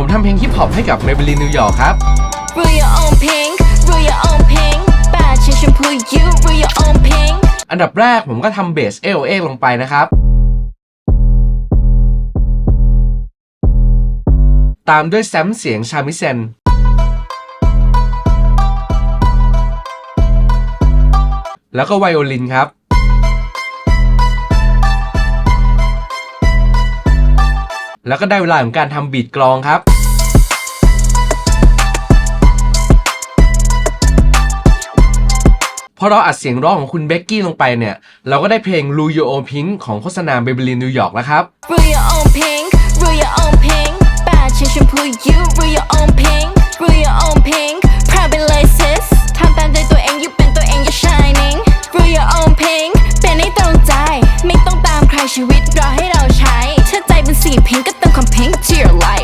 ผมทำเพลงฮิปฮอปให้กับ Maybelline New York ครับ Brew your own pink, brew your own pink 霸气 shampoo you, brew your own pink อันดับแรกผมก็ทำเบส AOA ลงไปนะครับ ตามด้วยแซมเสียงชามิเซน แล้วก็ไวโอลินครับ แล้วก็ได้เวลาของการทำบีดกลองครับพอเราอัดเสียงร้องของคุณเบ็กกี้ลงไปเนี่ย เราก็ได้เพลง r u y o o Pink ของโฆษณาเบเบลินนิวยอร์กแล้วครับ r u y o o Pink r u y o o Pink แปดชิ้ชมพู you r u y o o Pink r u y o o Pink proud be like sis ทำตามใจตัวเอง you เป็นตัวเอง you shining r u y o o Pink เป็นให้ตรงใจ ไม่ต้องตามใครชีวิตรอให้ pink, get them come pink to your life.